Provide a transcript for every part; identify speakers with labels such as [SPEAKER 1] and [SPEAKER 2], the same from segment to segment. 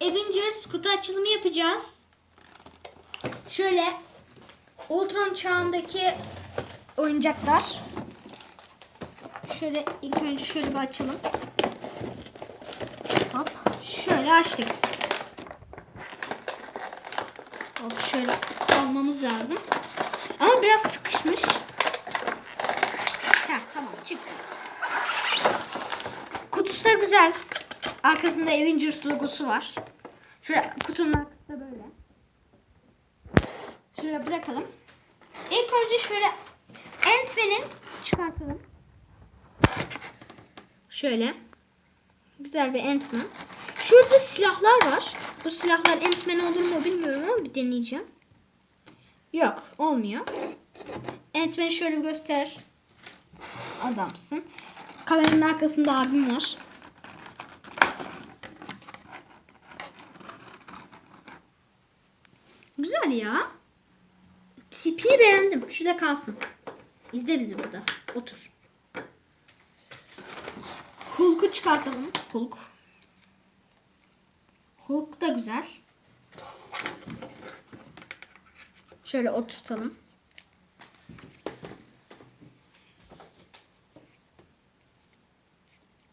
[SPEAKER 1] Avengers kutu açılımı yapacağız. Şöyle Ultron çağındaki oyuncaklar. Şöyle ilk önce şöyle bir açalım. Hop. Şöyle açtık. Hop şöyle almamız lazım. Ama biraz sıkışmış. Heh, tamam çıktı. Kutusu güzel. Arkasında Avengers logosu var. Şöyle kutunun arkası da böyle. Şöyle bırakalım. İlk önce şöyle Ant-Man'i çıkartalım. Şöyle. Güzel bir Ant-Man. Şurada silahlar var. Bu silahlar Ant-Man olur mu bilmiyorum ama bir deneyeceğim. Yok olmuyor. Ant-Man'i şöyle göster. Adamsın. Kameranın arkasında abim var. Güzel ya. Tipini beğendim. Şurada kalsın. İzle bizi burada. Otur. Hulk'u çıkartalım. Hulk. Hulk da güzel. Şöyle oturtalım.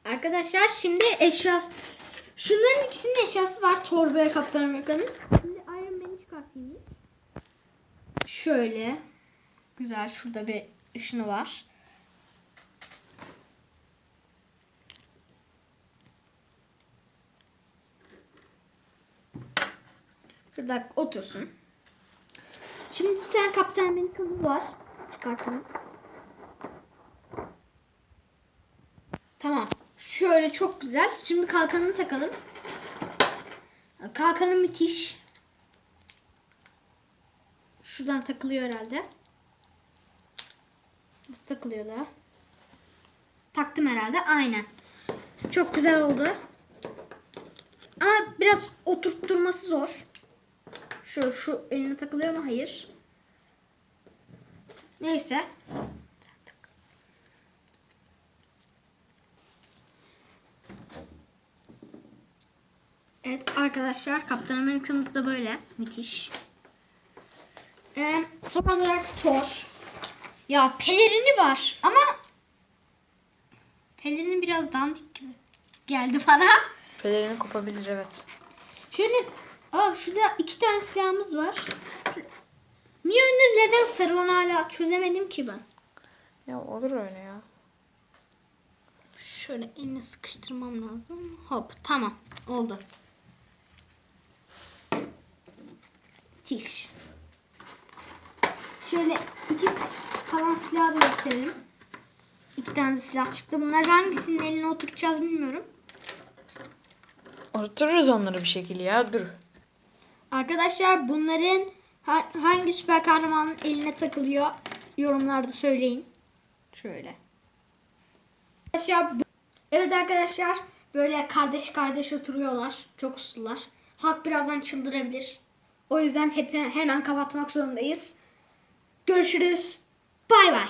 [SPEAKER 1] Arkadaşlar şimdi eşya Şunların ikisinin eşyası var. Ve Kaptan Amerika'nın. Şöyle. Güzel. Şurada bir ışını var. Şurada otursun. Şimdi bir tane Kaptan Amerika'mız var. Çıkartalım. Tamam. Şöyle çok güzel. Şimdi kalkanını takalım. Kalkanı müthiş. Şuradan takılıyor herhalde. Nasıl takılıyor da? Taktım herhalde. Aynen. Çok güzel oldu. Ama biraz oturtturması zor. Şu, şu eline takılıyor mu? Hayır. Neyse. Evet arkadaşlar Kaptan Amerika'mız da böyle. Müthiş. Ee, son olarak Thor. Ya pelerini var ama pelerini biraz dandik gibi geldi bana.
[SPEAKER 2] Pelerini kopabilir evet.
[SPEAKER 1] Şöyle aa şurada iki tane silahımız var. Niye önleri neden sarı onu hala çözemedim ki ben.
[SPEAKER 2] Ya olur öyle ya.
[SPEAKER 1] Şöyle eline sıkıştırmam lazım. Hop tamam oldu. Tiş. Şöyle iki kalan silahı da gösterelim. İki tane de silah çıktı. Bunlar hangisinin eline oturtacağız bilmiyorum.
[SPEAKER 2] Otururuz onları bir şekilde ya dur.
[SPEAKER 1] Arkadaşlar bunların ha- hangi süper kahramanın eline takılıyor yorumlarda söyleyin. Şöyle. Arkadaşlar evet arkadaşlar böyle kardeş kardeş oturuyorlar. Çok uslular. Halk birazdan çıldırabilir. O yüzden hep hemen kapatmak zorundayız. Görüşürüz. Bay bay.